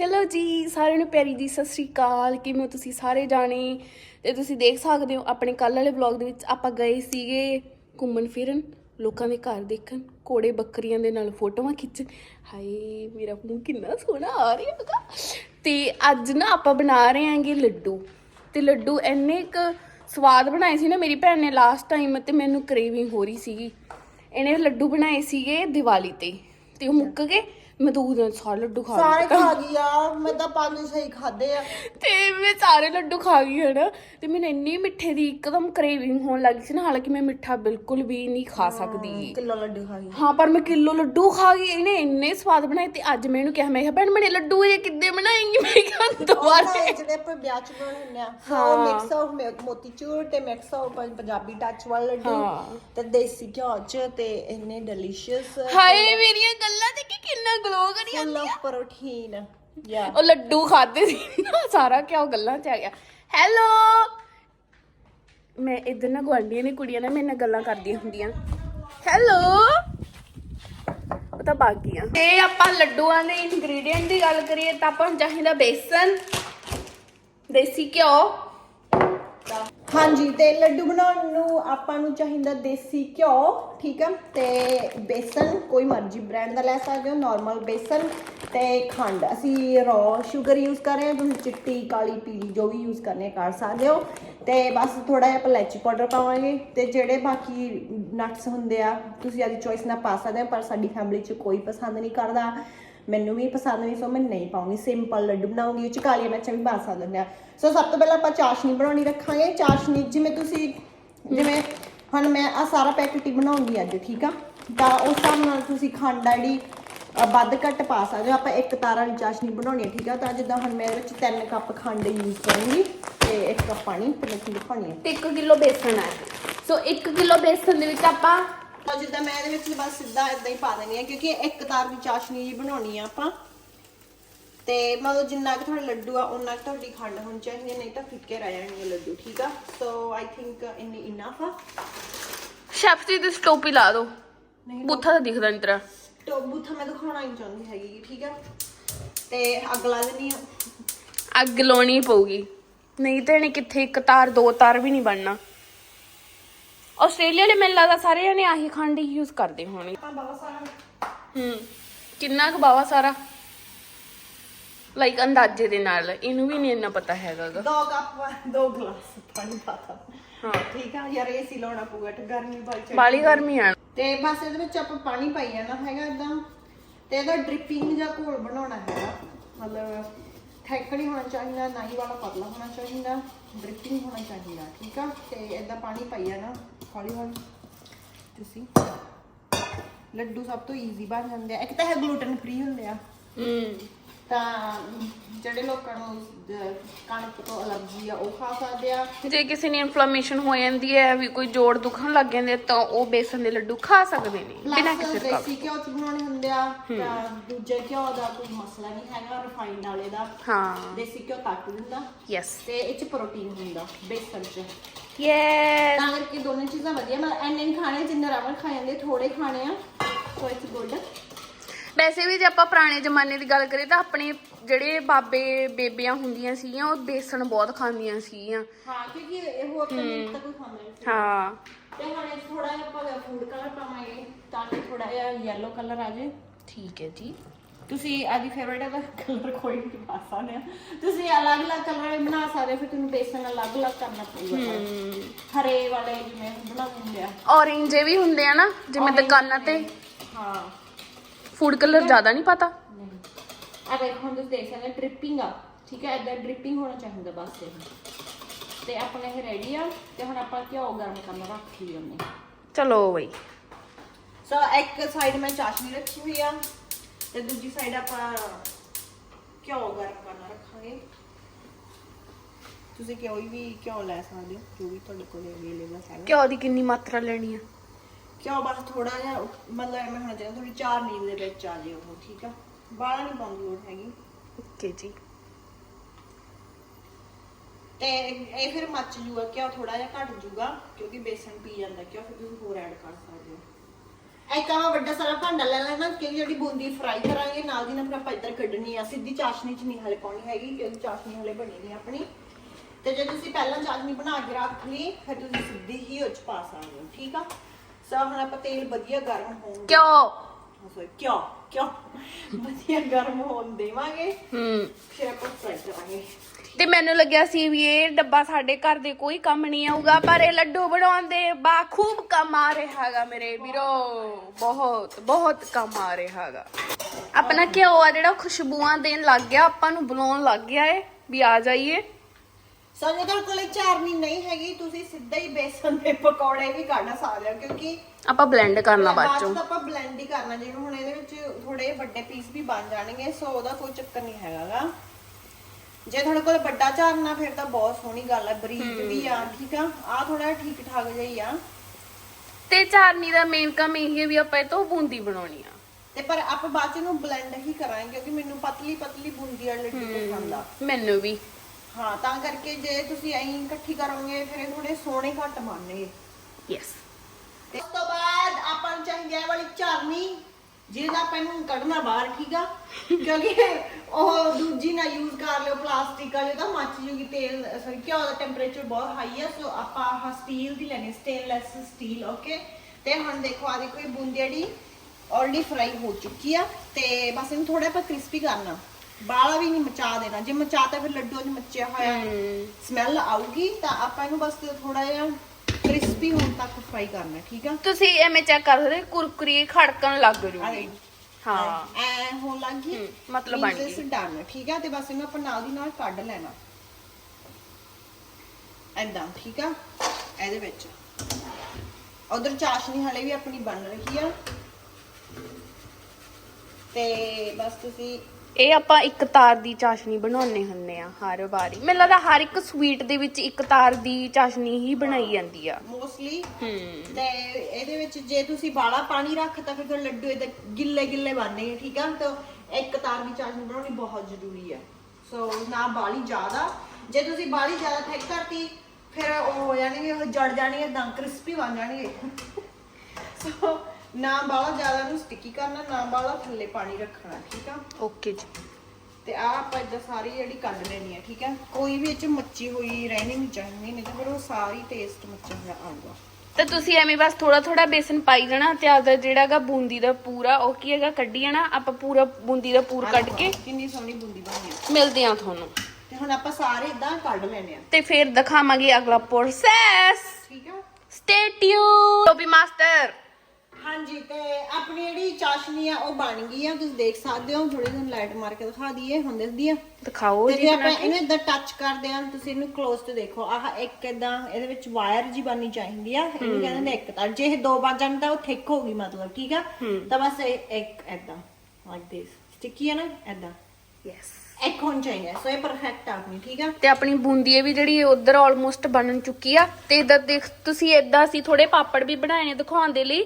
Hello ਜੀ, ਸਾਰਿਆਂ ਨੂੰ ਪਿਆਰੀ ਜੀ, ਸਤਿ ਸ਼੍ਰੀ ਅਕਾਲ। ਕਿਵੇਂ ਹੋ ਤੁਸੀਂ ਸਾਰੇ ਜਾਣੇ? ਤੇ ਤੁਸੀਂ ਦੇਖ ਸਕਦੇ ਹੋ, ਆਪਣੇ ਕੱਲ ਵਾਲੇ ਵਲੌਗ ਦੇ ਵਿੱਚ ਆਪਾਂ ਗਏ ਸੀਗੇ ਘੁੰਮਣ ਫਿਰਨ, ਲੋਕਾਂ ਦੇ ਘਰ ਦੇਖਣ ਕੋੜੇ ਬੱਕਰੀਆਂ ਦੇ ਨਾਲ ਫੋਟੋਆਂ ਖਿੱਚਣ। ਹਾਏ, ਮੇਰਾ ਮੂੰਹ ਕਿੰਨਾ ਸੋਹਣਾ ਆ ਰਿਹਾ ਹੈਗਾ। ਤੇ ਅੱਜ ਨਾ ਆਪਾਂ ਬਣਾ ਰਹੇ ਆਂਗੇ ਲੱਡੂ। ਤੇ ਲੱਡੂ ਇੰਨੇ ਕ ਸਵਾਦ ਬਣਾਏ ਸੀ ਨਾ ਮੇਰੀ ਭੈਣ ਨੇ ਲਾਸਟ ਟਾਈਮ ਤੇ ਮੈਨੂੰ ਕ੍ਰੇਵਿੰਗ ਹੋ ਰਹੀ ਸੀਗੀ। ਇਹਨੇ ਲੱਡੂ ਬਣਾਏ ਸੀਗੇ ਦੀਵਾਲੀ ਤੇ। ਤੇ ਉਹ ਮੁੱਕ ਗਏ। ਮੈਂ ਦੋ ਦਿਨ ਸਾਰੇ ਲੱਡੂ ਖਾ ਸਾਰੇ ਲਏ। ਖਾ ਗਈ ਆ ਮੈਂ ਤਾਂ ਪੰਜ ਸਹੀ ਖਾਦੇ ਆ। ਤੇ ਮੈਂ ਸਾਰੇ ਲੱਡੂ ਖਾ ਗਈ ਹਨਾ ਤੇ ਮੈਨੂੰ ਇੰਨੀ ਮਿੱਠੇ ਦੀ ਇੱਕਦਮ ਕ੍ਰੇਵਿੰਗ ਹੋਣ ਲੱਗੀ ਸੀ ਨਾ ਹਾਲਾਂਕਿ ਮੈਂ ਮਿੱਠਾ ਬਿਲਕੁਲ ਵੀ ਨਹੀਂ ਖਾ ਸਕਦੀ। ਕਿਲੋ ਲੱਡੂ ਖਾ ਗਈ। ਹਾਂ ਪਰ ਮੈਂ ਕਿਲੋ ਲੱਡੂ ਖਾ ਗਈ ਇਹਨੇ ਇੰਨੇ ਸਵਾਦ ਬਣਾਏ ਤੇ ਅੱਜ ਮੈਂ ਇਹਨੂੰ ਕਿਹਾ ਮੈਂ ਕਿਹਾ ਭੈਣ ਮੇਰੇ ਲੱਡੂ ਇਹ ਕਿੱਦੇ ਬਣਾਏਂਗੀ? ਮੈਂ ਕਿਹਾ ਦੁਬਾਰਾ। ਉਹ ਜਿਹੜੇ ਆਪਾਂ ਵਿਆਹ ਚ ਬਣਾਉਣੇ ਹੁੰਦੇ ਆ ਸੋ ਮਿਕਸ ਆਫ ਮੋਤੀਚੂਰ ਤੇ ਮਿਕਸ ਆਫ ਪੰਜਾਬੀ ਟੱਚ ਵਾਲੇ ਲੱਡੂ ਹਾਂ। ਤੇ ਦੇਸੀ ਘਿਓ ਚ ਤੇ ਇੰਨੇ ਡੈਲੀਸ਼ੀਅਸ ਹਾਏ ਮੇਰੀਆਂ ਗੱਲਾਂ ਤੇ ਕੀ ਕਿੰਨਾ ਗਲੋ ਕਰੀ ਫੁੱਲ ਆਫ ਪ੍ਰੋਟੀਨ ਯਾ ਉਹ ਲੱਡੂ ਖਾਦੇ ਸੀ ਨਾ ਸਾਰਾ ਕਿਉਂ ਗੱਲਾਂ ਚ ਆ ਗਿਆ। ਹੈਲੋ ਮੈਂ ਇਧਰ ਨਾ ਗੁਆਂਢੀਆਂ ਨੇ ਕੁੜੀਆਂ ਨਾਲ ਮੇਰੇ ਨਾਲ ਗੱਲਾਂ ਕਰਦੀਆਂ ਹੁੰਦੀਆਂ। ਹੈਲੋ ਉਹ ਤਾਂ ਬਾਕੀਆਂ ਤੇ ਆਪਾਂ ਲੱਡੂਆਂ ਦੇ ਇਨਗਰੀਡੀਅੰਟ ਦੀ ਗੱਲ ਕਰੀਏ ਤਾਂ ਆਪਾਂ ਨੂੰ ਚਾਹੀਦਾ ਬੇਸਨ। ਦੇਸੀ ਘਿਓ। ਹਾਂਜੀ, ਤੇ ਲੱਡੂ ਬਣਾਉਣ ਨੂੰ ਆਪਾਂ ਨੂੰ ਚਾਹੀਦਾ ਦੇਸੀ ਘਿਓ, ਠੀਕ ਆ? ਤੇ ਬੇਸਨ, ਕੋਈ ਮਰਜ਼ੀ ਬ੍ਰਾਂਡ ਦਾ ਲੈ ਸਕਦੇ ਹੋ ਨਾਰਮਲ ਬੇਸਨ ਤੇ ਖੰਡ। ਅਸੀਂ ਰॉ ਸ਼ੂਗਰ ਯੂਜ਼ ਕਰ ਰਹੇ ਹਾਂ, ਤੁਸੀਂ ਚਿੱਟੀ, ਕਾਲੀ, ਪੀਲੀ ਜੋ ਵੀ ਯੂਜ਼ ਕਰਨੇ ਕਰ ਸਕਦੇ ਹੋ। ਤੇ ਬਸ ਥੋੜਾ ਜਿਹਾ ਆਪਾਂ ਇਲਾਚੀ ਪਾਊਡਰ ਪਾਵਾਂਗੇ। ਤੇ ਜਿਹੜੇ ਬਾਕੀ ਨਟਸ ਹੁੰਦੇ ਆ, ਤੁਸੀਂ ਆਪਦੀ ਚੋਇਸ ਨਾਲ ਪਾ ਸਕਦੇ ਹੋ, ਪਰ ਸਾਡੀ ਫੈਮਿਲੀ 'ਚ ਕੋਈ ਪਸੰਦ ਨਹੀਂ ਕਰਦਾ। ਮੈਨੂੰ ਵੀ ਪਸੰਦ ਨਹੀਂ, ਸੋ ਮੈਂ ਨਹੀਂ ਪਾਉਂਗੀ। ਸਿੰਪਲ ਲੱਡੂ ਬਣਾਉਂਗੀ, ਉਹ ਚ ਕਾਲੀਆਂ ਮਿਰਚਾਂ ਵੀ ਪਾ ਸਕਦੇ ਹਾਂ ਸੋ ਸਭ ਤੋਂ ਪਹਿਲਾਂ ਆਪਾਂ ਚਾਸ਼ਨੀ ਬਣਾਉਣੀ ਰੱਖਾਂਗੇ। ਚਾਸ਼ਨੀ, ਜਿਵੇਂ ਤੁਸੀਂ, ਜਿਵੇਂ ਹੁਣ ਮੈਂ ਆ ਸਾਰਾ ਪੈਕਟ ਹੀ ਬਣਾਉਂਗੀ ਅੱਜ, ਠੀਕ ਆ? ਤਾਂ ਉਸ ਹਿਸਾਬ ਨਾਲ ਤੁਸੀਂ ਖੰਡ ਆ ਜਿਹੜੀ ਵੱਧ ਘੱਟ ਪਾ ਸਕਦੇ ਹੋ। ਆਪਾਂ ਇੱਕ ਤਾਰ ਵਾਲੀ ਚਾਸ਼ਨੀ ਬਣਾਉਣੀ ਹੈ ਠੀਕ ਆ? ਤਾਂ ਜਿੱਦਾਂ ਹੁਣ ਮੈਂ ਇਹਦੇ ਵਿੱਚ 3 ਕੱਪ ਖੰਡ ਯੂਜ਼ ਕਰੂੰਗੀ ਤੇ 1 ਕੱਪ ਪਾਣੀ ਤੇ ਮੈਂ ਤੁਹਾਨੂੰ ਹੈ ਤੇ 1 ਕਿਲੋ ਬੇਸਣ ਆ। ਸੋ 1 ਕਿਲੋ ਬੇਸਣ ਦੇ ਵਿੱਚ ਆਪਾਂ ਤਾਂ ਜਿੱਦਾਂ ਮੈਂ ਇਹਦੇ ਵਿੱਚ ਬਸ ਸਿੱਧਾ ਇਦਾਂ ਹੀ ਪਾ ਦੇਣੀ ਹੈ ਕਿਉਂਕਿ ਇੱਕ ਤਾਰ ਦੀ ਚਾਸ਼ਨੀ ਜੀ ਬਣਾਉਣੀ ਆ ਆਪਾਂ। ਤੇ ਮਤਲਬ ਜਿੰਨਾ ਕਿ ਤੁਹਾਡਾ ਲੱਡੂ ਆ ਉਹਨਾਂ ਕਿ ਤੁਹਾਡੀ ਖੰਡ ਹੋਣੀ ਚਾਹੀਦੀ ਨਹੀਂ ਤਾਂ ਫਿੱਕੇ ਰਹਿ ਜਾਣਗੇ ਲੱਡੂ ਠੀਕ ਆ? ਸੋ ਆਈ ਥਿੰਕ ਇੰਨੀ ਇਨਫ ਆ। ਸ਼ੈਫ ਜੀ ਦੀ ਟੋਪੀ ਲਾ ਦਿਓ। ਨਹੀਂ ਬੁੱਥਾ ਤਾਂ ਦਿਖਦਾ ਨਹੀਂ ਤੇਰਾ। ਟੋਬੂ ਤਾਂ ਮੈਂ ਦਿਖਾਉਣਾ ਹੀ ਚਾਹੁੰਦੀ ਹੈਗੀ ਠੀਕ ਆ? ਤੇ ਅੱਗ ਲਾ ਦੇਣੀ ਆ। ਅੱਗ ਲਾਉਣੀ ਪਊਗੀ। ਨਹੀਂ ਤੇ ਇਹਨੇ ਕਿੱਥੇ ਇੱਕ ਤਾਰ ਦੋ ਤਾਰ ਵੀ ਨਹੀਂ ਬਣਨਾ। ਆਸਟ੍ਰੇਲੀਆ ਵਾਲੇ ਮੈਨੂੰ ਲੱਗਦਾ ਸਾਰੇ ਜਣੇ ਆਹੀ ਖੰਡ ਹੀ ਯੂਜ਼ ਕਰਦੇ ਹੋਣੇ ਆਪਾਂ ਬਹੁਤ ਸਾਰਾ। ਹੂੰ ਕਿੰਨਾ ਕੁ ਬਾਵਾ ਸਾਰਾ? ਲਾਈਕ ਅੰਦਾਜ਼ੇ ਦੇ ਨਾਲ ਇਹਨੂੰ ਵੀ ਨਹੀਂ ਇੰਨਾ ਪਤਾ ਹੈਗਾ ਗਾ। ਦੋ ਕੱਪ ਦੋ ਗਲਾਸ ਪਾਣੀ ਪਾਤਾ ਹਾਂ। ਠੀਕ ਆ ਯਾਰ ਏਸੀ ਲਾਉਣਾ ਪਊਗਾ ਤੇ ਗਰਮੀ ਬਾਈ ਚੜੀ ਬਾਲੀ ਗਰਮੀ ਆ। ਤੇ ਬਸ ਇਹਦੇ ਵਿੱਚ ਆਪਾਂ ਪਾਣੀ ਪਾਈ ਜਾਣਾ ਹੈਗਾ ਇਦਾਂ ਤੇ ਇਹਦਾ ਡ੍ਰਿਪਿੰਗ ਜਾਂ ਘੋਲ ਬਣਾਉਣਾ ਹੈਗਾ। ਮਤਲਬ ਥਿੱਕ ਹੋਣਾ ਚਾਹੀਦਾ ਨਾ ਵਾਲਾ ਪਤਲਾ ਹੋਣਾ ਚਾਹੀਦਾ ਡ੍ਰਿਪਿੰਗ ਹੋਣਾ ਚਾਹੀਦਾ, ਠੀਕ ਆ? ਤੇ ਇਦਾਂ ਪਾਣੀ ਪਾਈ ਜਾਣਾ, ਹੌਲੀ ਹੌਲੀ। ਤੁਸੀਂ? ਲੱਡੂ ਸਭ ਤੋਂ ਈਜ਼ੀ ਬਣ ਜਾਂਦੇ ਆ। ਇੱਕ ਤਾਂ ਇਹ ਗਲੂਟਨ ਫ੍ਰੀ ਹੁੰਦੇ ਆ। ਹੂੰ। ਤਾਂ ਜਿਹੜੇ ਲੋਕਾਂ ਨੂੰ ਦ- ਕਣਕ ਤੋਂ ਅਲਰਜੀ ਆ ਉਹ ਖਾ ਸਕਦੇ ਆ। ਜੇ ਕਿਸੇ ਨੇ ਇਨਫਲੇਮੇਸ਼ਨ ਹੋ ਜਾਂਦੀ ਹੈ ਵੀ ਕੋਈ ਜੋੜ ਦੁਖਣ ਲੱਗ ਜਾਂਦੇ ਤਾਂ ਉਹ ਬੇਸਨ ਦੇ ਲੱਡੂ ਖਾ ਸਕਦੇ ਨੇ ਬਿਨਾਂ ਪਲੱਸ ਕਿਸੇ ਰੁਕਾਵਟ ਦੇਸੀ ਘਿਓ ਚ ਬਣਾਉਣੇ ਹੁੰਦੇ ਆ ਤਾਂ ਦੂਜੇ ਘਿਓ ਦਾ ਕੋਈ ਮਸਲਾ ਨਹੀਂ ਹੈਗਾ ਰਿਫਾਈਨਡ ਵਾਲੇ ਦਾ। ਹਾਂ। ਦੇਸੀ ਘਿਓ ਤੱਕ ਦਿੰਦਾ ਯੈਸ ਤੇ ਇਹ ਚ ਪ੍ਰੋਟੀਨ ਹੁੰਦਾ ਬੇਸਨ ਚ। ਯੈਸ ਤਾਂ ਕਰਕੇ ਦੋਨੇ ਚੀਜ਼ਾਂ ਵਧੀਆ ਮੈਂ ਐਨੇ ਨਹੀਂ ਖਾਣੇ ਜਿੰਨੇ ਰਾਵਣ ਖਾ ਜਾਂਦੇ ਥੋੜੇ ਖਾਣੇ ਆ। ਸੋ ਇਟਸ ਗੁੱਡ ਵੈਸੇ ਵੀ ਜੇ ਆਪਾਂ ਪੁਰਾਣੇ ਜ਼ਮਾਨੇ ਦੀ ਗੱਲ ਕਰੀਏ ਤਾਂ ਆਪਣੇ ਜਿਹੜੇ ਬਾਬੇ ਬੇਬੀਆਂ ਹੁੰਦੀਆਂ ਸੀਗੀਆਂ ਉਹ ਬੇਸਣ ਬਹੁਤ ਖਾਂਦੀਆਂ ਸੀਗੀਆਂ। ਹਾਂ ਕਿਉਂਕਿ ਇਹ ਹੋਰ ਤਾਂ ਮੀਟ ਤਾਂ ਕੋਈ ਖਾਂਦਾ ਨਹੀਂ ਸੀ। ਹਾਂ। ਤੇ ਹੁਣ ਇਹ ਥੋੜਾ ਜਿਹਾ ਆਪਾਂ ਫੂਡ ਕਲਰ ਪਾਵਾਂਗੇ ਤਾਂ ਕਿ ਥੋੜਾ ਜਿਹਾ ਯੈਲੋ ਕਲਰ ਆ ਜਾਏ। ਠੀਕ ਹੈ ਜੀ। ਤੁਸੀਂ ਆਦੀ ਫੇਵਰਟ ਦਾ ਕਲਰ ਕੋਈ ਨਹੀਂ ਪਾ ਸਕਦੇ ਤੁਸੀਂ ਅਲੱਗ-ਅਲੱਗ ਕਲਰ ਬਣਾ ਸਕਦੇ ਫਿਰ ਤੁਹਾਨੂੰ ਬੇਸਨ ਅਲੱਗ-ਅਲੱਗ ਕਰਨਾ ਪਊਗਾ। ਹਰੇ ਵਾਲੇ ਜਿਵੇਂ ਬਣਾ ਦਿੰਦੇ ਆ। ਔਰੇਂਜ ਵੀ ਹੁੰਦੇ ਆ ਨਾ ਜਿਵੇਂ ਦੁਕਾਨਾਂ ਤੇ। ਹਾਂ। ਫੂਡ ਕਲਰ ਜ਼ਿਆਦਾ ਨਹੀਂ ਪਤਾ। ਨਹੀਂ। ਆ ਦੇਖੋ ਹੁਣ ਤੁਸੀਂ ਦੇਖ ਸਕਦੇ ਡ੍ਰਿਪਿੰਗ ਆ। ਠੀਕ ਹੈ ਇਦਾਂ ਡ੍ਰਿਪਿੰਗ ਹੋਣਾ ਚਾਹੀਦਾ ਬਸ ਇਹ। ਤੇ ਆਪਣੇ ਇਹ ਰੈਡੀ ਆ ਤੇ ਹੁਣ ਆਪਾਂ ਘਿਓ ਗਰਮ ਕਰਨਾ ਰੱਖ ਲਈ ਉਹਨੇ। ਚਲੋ ਬਈ। ਸੋ ਇੱਕ ਸਾਈਡ ਮੈਂ ਚਾਸ਼ਨੀ ਰੱਖੀ ਹੋਈ ਆ ਤੇ ਦੂਜੀ ਸਾਈਡ ਆਪਾਂ ਘਿਓ ਗਰਮ ਕਰਨਾ ਰੱਖਾਂਗੇ। ਤੁਸੀਂ ਕੋਈ ਵੀ ਘਿਓ ਲੈ ਸਕਦੇ ਹੋ ਜੋ ਵੀ ਤੁਹਾਡੇ ਕੋਲ ਅਵੇਲੇਬਲ ਹੈਗਾ। ਘਿਓ ਦੀ ਕਿੰਨੀ ਮਾਤਰਾ ਲੈਣੀ ਆ? ਘਿਓ ਬਸ ਥੋੜਾ ਜਿਹਾ ਮਤਲਬ ਐਵੇਂ ਹੋਣਾ ਚਾਹੀਦਾ ਥੋੜੀ ਚਾਰ ਨੀਲ ਦੇ ਵਿੱਚ ਆ ਜੇ ਉਹ ਠੀਕ ਆ? ਬਾਹਲਾ ਨਹੀਂ ਪਾਉਣ ਦੀ ਲੋੜ ਹੈਗੀ। ਓਕੇ ਜੀ। ਤੇ ਇਹ ਫਿਰ ਮੱਚ ਜੂਗਾ ਘਿਓ ਥੋੜਾ ਜਿਹਾ ਘਟ ਜੂਗਾ ਕਿਉਂਕਿ ਬੇਸਨ ਪੀ ਜਾਂਦਾ ਘਿਓ ਫਿਰ ਤੁਸੀਂ ਹੋਰ ਐਡ ਕਰ ਸਕਦੇ ਹੋ। ਇੱਕ ਆਵਾ ਵੱਡਾ ਸਾਰਾ ਭਾਂਡਾ ਲੈ ਲੈਣਾ ਕਿਉਂਕਿ ਜਿਹੜੀ ਬੂੰਦੀ ਫਰਾਈ ਕਰਾਂਗੇ ਨਾਲ ਦੀ ਨਾਲ ਫਿਰ ਆਪਾਂ ਇੱਧਰ ਕੱਢਣੀ ਆ ਸਿੱਧੀ ਚਾਸ਼ਨੀ ਚ ਨਹੀਂ ਹਲੇ ਪਾਉਣੀ ਹੈਗੀ ਕਿਉਂਕਿ ਚਾਸ਼ਨੀ ਹਲੇ ਬਣੀ ਨਹੀਂ ਆਪਣੀ। ਤੇ ਜੇ ਤੁਸੀਂ ਪਹਿਲਾਂ ਚਾਸ਼ਨੀ ਬਣਾ ਕੇ ਰੱਖ ਲਈ ਫਿਰ ਤੁਸੀਂ ਸਿੱਧੀ ਹੀ ਉਹ ਚ ਪਾ ਸਕਦੇ ਹੋ ਠੀਕ ਆ? ਸੋ ਹੁਣ ਆਪਾਂ ਤੇਲ ਵਧੀਆ ਗਰਮ ਹੋਣ ਕਿਉਂ? ਕਿਉਂ? ਕਿਉਂ? ਵਧੀਆ ਗਰਮ ਹੋਣ ਦੇਵਾਂਗੇ। ਹੂੰ। ਫਿਰ ਆਪਾਂ ਫਰਾਈ ਕਰਾਂਗੇ। ਤੇ ਮੈਨੂੰ ਲੱਗਿਆ ਸੀ ਵੀ ਇਹ ਡੱਬਾ ਸਾਡੇ ਘਰ ਦੇ ਕੋਈ ਕੰਮ ਨਹੀਂ ਆਊਗਾ ਪਰ ਇਹ ਲੱਡੂ ਬਣਾਉਣ ਦੇ ਬਾ ਖੂਬ ਕੰਮ ਆ ਰਿਹਾ ਹੈਗਾ ਮੇਰੇ ਵੀਰੋ। ਬਹੁਤ ਬਹੁਤ ਕੰਮ ਆ ਰਿਹਾ ਹੈਗਾ। ਆਪਣਾ ਘਿਓ ਆ ਜਿਹੜਾ ਖੁਸ਼ਬੂਆਂ ਦੇਣ ਲੱਗ ਗਿਆ ਆਪਾਂ ਨੂੰ ਬੁਲਾਉਣ ਲੱਗ ਗਿਆ ਏ ਵੀ ਆ ਜਾਈਏ। ਸੋ ਜੇ ਤੁਹਾਡੇ ਕੋਲੇ ਚਾਰਨੀ ਨਹੀਂ ਹੈਗੀ ਤੁਸੀਂ ਸਿੱਧਾ ਹੀ ਬੇਸਨ ਦੇ ਪਕੌੜੇ ਵੀ ਕੱਢ ਸਕਦੇ ਹੋ ਕਿਉਂਕਿ ਆਪਾਂ ਬਲੈਂਡ ਕਰਨਾ ਬਾਅਦ ਚੋਂ ਤਾਂ ਆਪਾਂ ਬਲੈਂਡ ਹੀ ਕਰਨਾ ਜਿਵੇਂ ਹੁਣ ਇਹਦੇ ਵਿੱਚ ਥੋੜੇ ਵੱਡੇ ਪੀਸ ਵੀ ਬਣ ਜਾਣਗੇ ਸੋ ਉਹਦਾ ਕੋਈ ਚੱਕਰ ਨਹੀਂ ਹੈਗਾਗਾ। ਜੇ ਤੁਹਾਡੇ ਕੋਲ ਵੱਡਾ ਝਾਰਨਾ ਫਿਰ ਤਾਂ ਬਹੁਤ ਸੋਹਣੀ ਗੱਲ ਹੈ ਬਰੀਕ ਵੀ ਆ ਠੀਕ ਆ? ਆ ਥੋੜਾ ਠੀਕ ਠਾਕ ਜਿਹਾ ਆ। ਤੇ ਚਾਰਨੀ ਦਾ ਮੇਨ ਕੰਮ ਇਹ ਵੀ ਆਪਾਂ ਇਹ ਤੋਂ ਬੂੰਦੀ ਬਣਾਉਣੀ ਆ। ਤੇ ਪਰ ਆਪਾਂ ਬਾਅਦ ਚ ਨੂੰ ਬਲੈਂਡ ਹੀ ਕਰਾਂਗੇ ਕਿਉਂਕਿ ਮੈਨੂੰ ਪਤਲੀ ਪਤਲੀ ਬੂੰਦੀ ਵਾਲੇ ਲੱਡੂ ਪਸੰਦ ਆ। ਮੈਨੂੰ ਵੀ। ਹਾਂ ਤਾਂ ਕਰਕੇ ਜੇ ਤੁਸੀਂ ਐਂ ਇਕੱਠੀ ਕਰੋਗੇ ਫਿਰ ਇਹ ਥੋੜੇ ਸੋਹਣੇ ਘੱਟ ਬਣਨਗੇ ਯੈਸ ਤੇ ਉਸ ਤੋਂ ਬਾਅਦ ਆਪਾਂ ਨੂੰ ਚਾਹੀਦੀ ਹੈ ਇਹ ਵਾਲੀ ਚਾਰਨੀ ਜਿਹਦਾ ਆਪਾਂ ਇਹਨੂੰ ਕੱਢਣਾ ਬਾਹਰ ਠੀਕ ਆ? ਕਿਉਂਕਿ ਉਹ ਦੂਜੀ ਨਾ ਯੂਜ਼ ਕਰ ਲਿਓ ਪਲਾਸਟਿਕ ਵਾਲੀ ਤਾਂ ਮੱਚ ਜੂਗੀ ਤੇਲ ਸੌਰੀ ਘਿਓ ਦਾ ਟੈਂਪਰੇਚਰ ਬਹੁਤ ਹਾਈ ਆ ਸੋ ਆਪਾਂ ਆਹ ਸਟੀਲ ਦੀ ਲੈਣੀ ਸਟੇਨਲੈਸ ਸਟੀਲ ਓਕੇ ਤੇ ਹੁਣ ਦੇਖੋ ਆ ਦੇਖੋ ਇਹ ਬੂੰਦੀ ਜਿਹੜੀ ਆਲਰੇਡੀ ਫਰਾਈ ਹੋ ਚੁੱਕੀ ਆ ਤੇ ਬਸ ਇਹਨੂੰ ਥੋੜਾ ਆਪਾਂ ਕ੍ਰਿਸਪੀ ਕਰਨਾ। ਬਾਲਾ ਵੀ ਨਹੀਂ ਮਚਾ ਦੇਣਾ। ਜੇ ਮਚਾਤਾ ਫਿਰ ਲੱਡੂ 'ਚ ਮੱਚਿਆ ਹੋਇਆ ਸਮੈਲ ਆਊਗੀ ਤਾਂ ਆਪਾਂ ਇਹਨੂੰ ਬਸ ਥੋੜਾ ਜਿਹਾ ਕ੍ਰਿਸਪੀ ਹੋਣ ਤੱਕ ਫਰਾਈ ਕਰਨਾ ਠੀਕ ਆ? ਤੁਸੀਂ ਐਵੇਂ ਚੈੱਕ ਕਰ ਸਕਦੇ ਕੁਰਕਰੀ ਖੜਕਣ ਲੱਗ ਜੂਗੀ। ਹਾਂ। ਐ ਹੋਣ ਲੱਗ ਮਤਲਬ ਬਣ ਗਈ। ਡਨ ਠੀਕ ਆ? ਤੇ ਬਸ ਇਹਨੂੰ ਆਪਾਂ ਨਾਲ ਦੀ ਨਾਲ ਕੱਢ ਲੈਣਾ। ਐਦਾਂ ਠੀਕ ਆ? ਇਹਦੇ ਵਿੱਚ। ਉਧਰ ਚਾਸ਼ਨੀ ਹਲੇ ਵੀ ਆਪਣੀ ਬਣ ਰਹੀ ਆ। ਤੇ ਬਸ ਤੁਸੀਂ ਇਹ ਆਪਾਂ ਇੱਕ ਤਾਰ ਦੀ ਚਾਸ਼ਨੀ ਬਣਾਉਣੇ ਹੁੰਨੇ ਆ ਹਰ ਵਾਰੀ। ਮੈਨੂੰ ਲੱਗਦਾ ਹਰ ਇੱਕ ਸਵੀਟ ਦੇ ਵਿੱਚ ਇੱਕ ਤਾਰ ਦੀ ਚਾਸ਼ਨੀ ਹੀ ਬਣਾਈ ਜਾਂਦੀ ਆ। ਮੋਸਟਲੀ ਹੂੰ। ਤੇ ਇਹਦੇ ਵਿੱਚ ਜੇ ਤੁਸੀਂ ਬਾਲਾ ਪਾਣੀ ਰੱਖਤਾ ਫਿਰ ਤੁਹਾਡੇ ਲੱਡੂ ਇਹਦੇ ਗਿੱਲੇ ਗਿੱਲੇ ਬਣਨਗੇ ਠੀਕ ਆ? ਤਾਂ ਇੱਕ ਤਾਰ ਦੀ ਚਾਸ਼ਨੀ ਬਣਾਉਣੀ ਬਹੁਤ ਜ਼ਰੂਰੀ ਆ। ਸੋ ਨਾ ਬਾਲੀ ਜ਼ਿਆਦਾ। ਜੇ ਤੁਸੀਂ ਬਾਲੀ ਜ਼ਿਆਦਾ ਥਿਕ ਕਰਤੀ ਫਿਰ ਉਹ ਹੋ ਜਾਣਗੇ ਉਹ ਜੜ ਜਾਣਗੇ ਤਾਂ ਕ੍ਰਿਸਪੀ ਬਣ ਜਾਣਗੇ ਸੋ ਨਾ ਬਾਲਾ ਜ਼ਿਆਦਾ ਨੂੰ ਸਟਿੱਕੀ ਕਰਨਾ ਨਾ ਬਾਲਾ ਥੱਲੇ ਪਾਣੀ ਰੱਖਣਾ ਠੀਕ ਆ? ਓਕੇ ਜੀ। ਤੇ ਆ ਆਪਾਂ ਇਦਾਂ ਸਾਰੀ ਜਿਹੜੀ ਕੱਢ ਲੈਣੀ ਆ ਠੀਕ ਆ? ਕੋਈ ਵੀ ਇਹ ਚ ਮੱਚੀ ਹੋਈ ਰਹਿਣੀ ਨਹੀਂ ਚਾਹੀਦੀ ਨਹੀਂ ਤਾਂ ਫਿਰ ਉਹ ਸਾਰੀ ਟੇਸਟ ਮੱਚਿਆ ਹੋਇਆ ਆਊਗਾ। ਤੇ ਤੁਸੀਂ ਐਵੇਂ ਬਸ ਥੋੜਾ ਥੋੜਾ ਬੇਸਨ ਪਾਈ ਜਾਣਾ ਤੇ ਆਦਾ ਜਿਹੜਾਗਾ ਬੂੰਦੀ ਦਾ ਪੂਰਾ ਉਹ ਕੀ ਹੈਗਾ ਕੱਢੀ ਜਾਣਾ ਆਪਾਂ ਪੂਰਾ ਬੂੰਦੀ ਦਾ ਪੂਰ ਕੱਢ ਕੇ ਕਿੰਨੀ ਸੋਹਣੀ ਬੂੰਦੀ ਬਣੀ ਆ। ਮਿਲਦੇ ਆ ਤੁਹਾਨੂੰ। ਤੇ ਹੁਣ ਆਪਾਂ ਸਾਰੇ ਇਦਾਂ ਕੱਢ ਲੈਣੇ ਆ। ਤੇ ਫਿਰ ਦਿਖਾਵਾਂਗੇ ਅਗਲਾ ਪ੍ਰੋਸੈਸ ਠੀਕ ਆ? ਸਟੇ ਟਿਊਨ ਟੋਬੀ ਮਾਸਟਰ ਹਾਂਜੀ ਤੇ ਆਪਣੀ ਜਿਹੜੀ ਚਾਸ਼ਨੀ ਆ ਉਹ ਬਣ ਗਈ ਆ। ਤੁਸੀਂ ਦੇਖ ਸਕਦੇ ਹੋ ਥੋੜੀ ਜਿਹੀ ਲਾਈਟ ਮਾਰ ਕੇ ਦਿਖਾ ਦਈਏ ਹੁਣ ਦਿਸਦੀ ਆ। ਦਿਖਾਓ ਤੇ ਜੀ ਜੇ ਆਪਾਂ ਇਹਨੂੰ ਇਦਾਂ ਟੱਚ ਕਰਦੇ ਆ ਤੁਸੀਂ ਇਹਨੂੰ ক্লোਜ਼ ਤੇ ਦੇਖੋ। ਆਹ ਇੱਕ ਇਦਾਂ ਇਹਦੇ ਵਿੱਚ ਵਾਇਰ ਜੀ ਬਣਨੀ ਚਾਹੀਦੀ ਆ। ਇਹਨੂੰ ਕਹਿੰਦੇ ਨੇ ਇੱਕ ਤਾਂ ਜੇ ਇਹ ਦੋ ਬਣ ਜਾਣ ਤਾਂ ਉਹ ਥਿਕ ਹੋਊਗੀ ਮਤਲਬ ਠੀਕ ਆ? ਤਾਂ ਬਸ ਇਹ ਇੱਕ ਇਦਾਂ ਲਾਈਕ ਦਿਸ ਸਟਿੱਕੀ ਆ ਨਾ ਇਦਾਂ ਯੈਸ ਇੱਕ ਹੋਣੀ ਚਾਹੀਦੀ ਆ ਸੋ ਇਹ ਪਰਫੈਕਟ ਆ ਆਪਣੀ ਠੀਕ ਆ? ਤੇ ਆਪਣੀ ਬੂੰਦੀ ਇਹ ਵੀ ਜਿਹੜੀ ਉਧਰ ਆਲਮੋਸਟ ਬਣਨ ਚੁੱਕੀ ਆ। ਤੇ ਇਧਰ ਦੇਖ ਤੁਸੀਂ ਇਦਾਂ ਸੀ ਥੋੜੇ ਪਾਪੜ ਵੀ ਬਣਾਏ ਨੇ ਦਿਖਾਉਣ ਦੇ ਲਈ।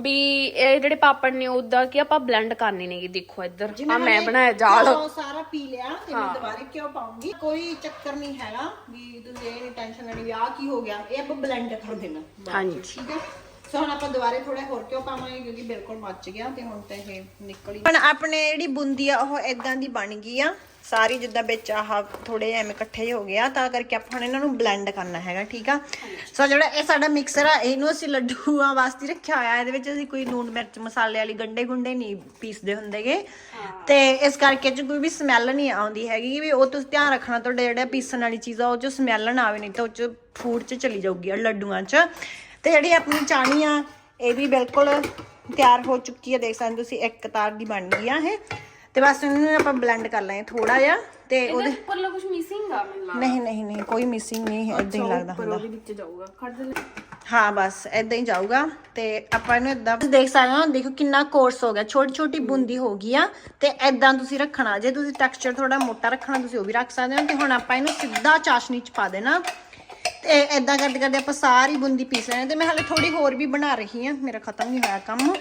ਵੀ ਇਹ ਜਿਹੜੇ ਪਾਪੜ ਨੇ ਉਦਾਂ ਕਿ ਆਪਾਂ ਬਲੈਂਡ ਕਰਨੇ ਨੇਗੇ ਦੇਖੋ ਇੱਧਰ। ਆ ਮੈਂ ਬਣਾਇਆ ਜਾਲ ਘਿਓ ਸਾਰਾ ਪੀ ਲਿਆ ਤੇ ਮੈਂ ਦੁਬਾਰੇ ਕਿਉਂ ਪਾਉਂਗੀ? ਕੋਈ ਚੱਕਰ ਨਹੀਂ ਹੈਗਾ ਵੀ ਤੁਸੀਂ ਇਹ ਟੈਨਸ਼ਨ ਲੈਣੀ ਵੀ ਆਹ ਕੀ ਹੋ ਗਿਆ ਇਹ ਆਪਾਂ ਬਲੈਂਡ ਕਰ ਦੇਣਾ। ਬਾਅਦ ਚ, ਹਾਂਜੀ। ਠੀਕ ਹੈ ਸੋ ਹੁਣ ਆਪਾਂ ਦੁਬਾਰੇ ਥੋੜਾ ਹੋਰ ਕਿਉਂ ਪਾਵਾਂਗੇ ਕਿਉਂਕਿ ਬਿਲਕੁਲ ਮੱਚ ਗਿਆ ਤੇ ਹੁਣ ਤਾਂ ਇਹ ਨਿਕਲ ਹੁਣ ਆਪਣੇ ਜਿਹੜੀ ਬੂੰਦੀ ਆ ਉਹ ਇਦਾਂ ਦੀ ਬਣ ਗਈ ਆ। ਸਾਰੀ ਜਿੱਦਾਂ ਵਿੱਚ ਆਹ ਥੋੜੇ ਐਵੇਂ ਇਕੱਠੇ ਹੋ ਗਿਆ ਤਾਂ ਕਰਕੇ ਆਪਾਂ ਇਹਨਾਂ ਨੂੰ ਬਲੈਂਡ ਕਰਨਾ ਹੈਗਾ ਠੀਕ ਆ? ਸੋ ਜਿਹੜਾ ਇਹ ਸਾਡਾ ਮਿਕਸਰ ਆ ਇਹਨੂੰ ਅਸੀਂ ਲੱਡੂਆਂ ਵਾਸਤੇ ਰੱਖਿਆ ਹੋਇਆ ਇਹਦੇ ਵਿੱਚ ਅਸੀਂ ਕੋਈ ਲੂਣ ਮਿਰਚ ਮਸਾਲੇ ਵਾਲੀ ਗੰਡੇ ਗੁੰਡੇ ਨਹੀਂ ਪੀਸਦੇ ਹੁੰਦੇਗੇ। ਤੇ ਇਸ ਕਰਕੇ 'ਚ ਕੋਈ ਵੀ ਸਮੈਲ ਨਹੀਂ ਆਉਂਦੀ ਹੈਗੀ ਵੀ ਉਹ ਤੁਸੀਂ ਧਿਆਨ ਰੱਖਣਾ ਤੁਹਾਡੇ ਜਿਹੜੇ ਪੀਸਣ ਵਾਲੀ ਚੀਜ਼ ਆ ਉਹ 'ਚ ਸਮੈਲ ਨਾ ਆਵੇ ਨਹੀਂ ਤਾਂ ਉਹ 'ਚ ਫੂਡ 'ਚ ਚਲੀ ਜਾਊਗੀ ਲੱਡੂਆਂ 'ਚ। ਤੇ ਜਿਹੜੀ ਆਪਣੀ ਚਾਣੀ ਆ ਇਹ ਵੀ ਬਿਲਕੁਲ ਤਿਆਰ ਹੋ ਚੁੱਕੀ ਹੈ ਦੇਖ ਸਕਦੇ ਹੋ ਤੁਸੀਂ ਇੱਕ ਤਾਰ ਦੀ ਬਣ ਗਈ ਆ ਇਹ। ਤੇ ਬਸ ਇਹਨੂੰ ਆਪਾਂ ਬਲੈਂਡ ਕਰ ਲਾਂਗੇ ਥੋੜਾ ਜਿਹਾ ਤੇ ਉਹਦੇ ਉੱਪਰਲਾ ਕੁਝ ਮਿਸਿੰਗ ਆ ਮੈਨੂੰ ਨਹੀਂ ਨਹੀਂ ਨਹੀਂ ਕੋਈ ਮਿਸਿੰਗ ਨਹੀਂ ਇਦਾਂ ਹੀ ਲੱਗਦਾ ਹੁੰਦਾ। ਉਹਦੇ ਵਿੱਚ ਜਾਊਗਾ। ਕੱਢ ਦੇ। ਹਾਂ ਬਸ ਇਦਾਂ ਹੀ ਜਾਊਗਾ ਤੇ ਆਪਾਂ ਇਹਨੂੰ ਇਦਾਂ ਦੇਖ ਸਕਦੇ ਹੋ ਦੇਖੋ ਕਿੰਨਾ ਕੋਰਸ ਹੋ ਗਿਆ। ਛੋਟੀ ਛੋਟੀ ਬੂੰਦੀ ਹੋ ਗਈ ਆ ਤੇ ਇਦਾਂ ਤੁਸੀਂ ਰੱਖਣਾ। ਜੇ ਤੁਸੀਂ ਟੈਕਸਚਰ ਥੋੜਾ ਮੋਟਾ ਰੱਖਣਾ ਤੁਸੀਂ ਉਹ ਵੀ ਰੱਖ ਸਕਦੇ ਹੋ। ਤੇ ਹੁਣ ਆਪਾਂ ਇਹਨੂੰ ਸਿੱਧਾ ਚਾਸ਼ਨੀ ਚ ਪਾ ਦੇਣਾ। ਤੇ ਇਦਾਂ ਕਰਦੇ ਕਰਦੇ ਆਪਾਂ ਸਾਰੀ ਬੂੰਦੀ ਪੀਸ ਲੈਣੀ ਤੇ ਮੈਂ ਹਾਲੇ ਥੋੜੀ ਹੋਰ ਵੀ ਬਣਾ ਰਹੀ ਆ ਮੇਰਾ ਖਤਮ ਨਹੀਂ ਹੋਇਆ ਕੰਮ।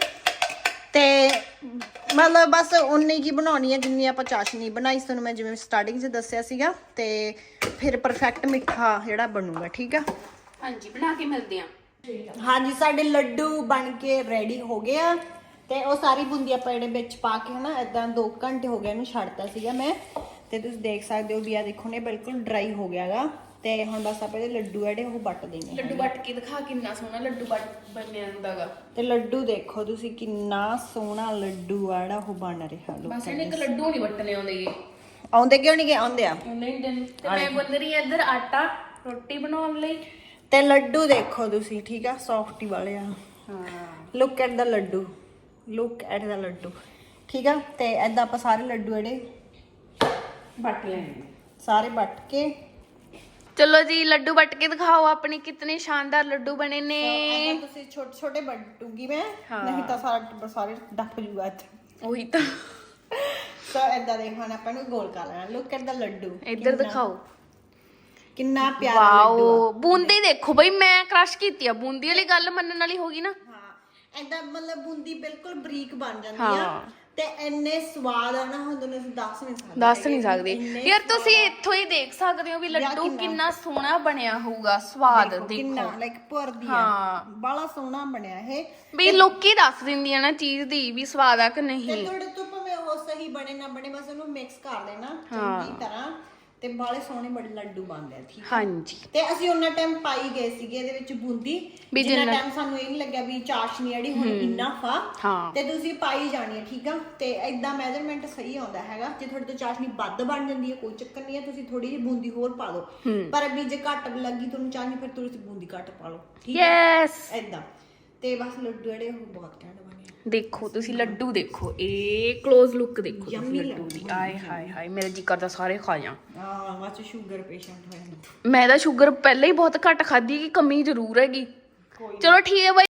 ਤੇ ਮਤਲਬ ਬਸ ਉਨੀ ਕੀ ਬਣਾਉਣੀ ਹੈ ਜਿੰਨੀ ਆਪਾਂ ਚਾਸ਼ਨੀ ਬਣਾਈ ਸੀ ਤੁਹਾਨੂੰ ਮੈਂ ਜਿਵੇਂ ਸਟਾਰਟਿੰਗ 'ਚ ਦੱਸਿਆ ਸੀਗਾ ਤੇ ਫਿਰ ਪਰਫੈਕਟ ਮਿੱਠਾ ਜਿਹੜਾ ਬਣੂਗਾ ਠੀਕ ਆ? ਹਾਂਜੀ ਬਣਾ ਕੇ ਮਿਲਦੇ ਆ। ਹਾਂਜੀ ਸਾਡੇ ਲੱਡੂ ਬਣ ਕੇ ਰੈਡੀ ਹੋ ਗਏ ਆ ਤੇ ਉਹ ਸਾਰੀ ਬੂੰਦੀ ਆਪਾਂ ਜਿਹੜੇ ਵਿੱਚ ਪਾ ਕੇ ਹਨਾ ਇਦਾਂ 2 ਘੰਟੇ ਹੋ ਗਏ ਇਹਨੂੰ ਛੱਡਤਾ ਸੀਗਾ ਮੈਂ ਤੇ ਤੁਸੀਂ ਦੇਖ ਸਕਦੇ ਹੋ ਵੀ ਆ ਦੇਖੋ ਨੇ ਬਿਲਕੁਲ ਡਰਾਈ ਹੋ ਗਿਆਗਾ। ਤੇ ਹੁਣ ਬਸ ਆਪਾਂ ਇਹਦੇ ਲੱਡੂ ਜਿਹੜੇ ਉਹ ਵੱਟ ਦੇਣੇ ਲੱਡੂ ਵੱਟ ਕੇ ਦਿਖਾ ਕਿੰਨਾ ਸੋਹਣਾ ਲੱਡੂ ਵੱਟ ਬਣਿਆ ਹੁੰਦਾਗਾ। ਤੇ ਲੱਡੂ ਦੇਖੋ ਤੁਸੀਂ ਕਿੰਨਾ ਸੋਹਣਾ ਲੱਡੂ ਆ ਜਿਹੜਾ ਉਹ ਬਣ ਰਿਹਾ ਬਸ ਇਹਨੇ ਇੱਕ ਲੱਡੂ ਨਹੀਂ ਵੱਟਨੇ ਆਉਂਦੇ ਗੇ। ਆਉਂਦੇ ਕਿਉਂ ਨਹੀਂ ਗਏ ਆਉਂਦੇ ਆ। ਨਹੀਂ ਦਿਨ ਤੇ ਮੈਂ ਗੁੰਨ ਰਹੀ ਹਾਂ ਇੱਧਰ ਆਟਾ ਰੋਟੀ ਬਣਾਉਣ ਲਈ। ਤੇ ਲੱਡੂ ਦੇਖੋ ਤੁਸੀਂ ਠੀਕ ਆ? ਸੌਫਟੀ ਵਾਲੇ ਆ। ਹਾਂ। Look at the laddu. Look at the laddu. ਠੀਕ ਆ? ਤੇ ਐਦਾਂ ਆਪਾਂ ਸਾਰੇ ਲੱਡੂ ਜਿਹੜੇ ਵੱਟ ਲੈਣੇ ਸਾਰੇ ਵੱਟ ਕੇ ਚਲੋ ਜੀ ਲੱਡੂ ਵੱਟ ਕੇ ਦਿਖਾਓ ਆਪਣੇ ਕਿਤਨੇ ਸ਼ਾਨਦਾਰ ਲੱਡੂ ਬਣੇ ਨੇ। ਤੁਸੀਂ ਛੋਟੇ ਛੋਟੇ ਵੱਟੂਗੀ ਮੈਂ ਨਹੀਂ ਤਾਂ ਸਾਰਾ ਟੱਬਰ ਸਾਰੇ ਡੱਪ ਜੂਗਾ ਇੱਥੇ। ਉਹੀ ਤਾਂ। ਸੋ ਐਦਾਂ ਦੇਖੋ ਨਾ ਆਪਾਂ ਨੂੰ ਗੋਲ ਕਰ ਲੈਣਾ। Look at the laddu. ਇੱਧਰ ਦਿਖਾਓ। ਕਿੰਨਾ ਪਿਆਰਾ ਲੱਡੂ ਆ। ਵਾਓ ਬੂੰਦੀ ਦੇਖੋ ਬਈ ਮੈਂ ਕ੍ਰਸ਼ ਕੀਤੀ ਆ। ਬੂੰਦੀ ਵਾਲੀ ਗੱਲ ਮੰਨਣ ਵਾਲੀ ਹੋ ਗਈ ਨਾ। ਹਾਂ ਐਦਾਂ ਮਤਲਬ ਬੂੰਦੀ ਬਿਲਕੁਲ ਬਰੀਕ ਬਣ ਜਾਂਦੀ ਹਾਂ। ਤੇ ਇੰਨੇ ਸਵਾਦ ਆ ਨਾ ਹੁਣ ਤੁਹਾਨੂੰ ਅਸੀਂ ਦੱਸ ਨਹੀਂ ਸਕਦੇ ਦੱਸ ਨਹੀਂ ਸਕਦੇ। ਇੰਨੇ ਯਾਰ ਤੁਸੀਂ ਇੱਥੋਂ ਹੀ ਦੇਖ ਸਕਦੇ ਹੋ ਵੀ ਲੱਡੂ ਕਿੰਨਾ- ਸੋਹਣਾ ਬਣਿਆ ਹੋਊਗਾ ਸਵਾਦ ਦੇਖੋ ਕਿੰਨਾ ਦੇਖੋ ਲਾਈਕ ਭਰਦੀ ਆ। ਹਾਂ। ਬੜਾ ਸੋਹਣਾ ਬਣਿਆ ਇਹ। ਵੀ ਲੋਕੀ ਦੱਸ ਦਿੰਦੀਆਂ ਨਾ ਚੀਜ਼ ਦੀ ਵੀ ਸਵਾਦ ਆ ਕਿ ਤੇ ਨਹੀਂ। ਤੁਹਾਡੇ ਤੋਂ ਭਾਵੇਂ ਉਹ ਸਹੀ ਬਣੇ ਨਾ ਬਣੇ ਬਸ ਉਹਨੂੰ ਮਿਕਸ ਕਰ ਲੈਣਾ ਚੰਗੀ ਤਰ੍ਹਾਂ। ਤੇ ਬਾਲੇ ਸੋਹਣੇ ਬੜੇ ਲੱਡੂ ਬਣਦੇ ਆ ਠੀਕ ਹਾਂਜੀ। ਤੇ ਅਸੀਂ ਉਹਨਾਂ ਟਾਈਮ ਪਾਈ ਗਏ ਸੀਗੇ ਇਹਦੇ ਵਿੱਚ ਬੂੰਦੀ ਵੀ ਜਿੰਨਾ ਜਿੰਨਾ- ਟਾਈਮ ਸਾਨੂੰ ਇਹ ਨਹੀਂ ਲੱਗਿਆ ਵੀ ਚਾਸ਼ਨੀ ਜਿਹੜੀ ਹੁਣ ਇੰਨਾ ਫਾ ਹਾਂ। ਤੇ ਤੁਸੀਂ ਪਾਈ ਜਾਣੀ ਹੈ ਠੀਕ ਆ? ਤੇ ਐਦਾਂ ਮੈਜ਼ਰਮੈਂਟ ਸਹੀ ਆਉਂਦਾ ਹੈਗਾ ਜੇ ਤੁਹਾਡੇ ਤੋਂ ਚਾਸ਼ਨੀ ਵੱਧ ਬਣ ਜਾਂਦੀ ਹੈ ਕੋਈ ਚੱਕਰ ਨਹੀਂ ਹੈ ਤੁਸੀਂ ਥੋੜੀ ਜਿਹੀ ਬੂੰਦੀ ਹੋਰ ਪਾ ਦਿਓ ਪਰ ਵੀ ਜੇ ਘੱਟ ਲੱਗੀ ਤੁਹਾਨੂੰ ਚਾਸ਼ਨੀ ਫਿਰ ਤੁਸੀਂ ਬੂੰਦੀ ਘੱਟ ਪਾ ਲਓ ਠੀਕ ਹੈ ਯੈਸ ਐਦਾਂ ਤੇ ਬਸ ਲੱਡੂ ਜਿਹੜੇ ਉਹ ਬਹੁਤ ਘੈਂਟ ਬਣੇ। ਦੇਖੋ ਤੁਸੀਂ ਲੱਡੂ ਦੇਖੋ ਇਹ ক্লোਜ਼ ਲੁੱਕ ਦੇਖੋ ਤੁਸੀਂ ਲੱਡੂ ਦੀ। ਆਏ ਹਾਏ ਹਾਏ ਮੇਰਾ ਜੀ ਕਰਦਾ ਸਾਰੇ ਖਾ ਜਾਂ ਵਾਚ ਸ਼ੂਗਰ ਪੇਸ਼ੈਂਟ ਹੋਇਆ ਨਾ। ਮੈਂ ਤਾਂ ਸ਼ੂਗਰ ਪਹਿਲਾਂ ਹੀ ਬਹੁਤ ਘੱਟ ਖਾਧੀ ਕਿ ਕਮੀ ਜ਼ਰੂਰ ਹੈਗੀ। ਚਲੋ ਠੀਕ ਹੈ ਬਾਈ।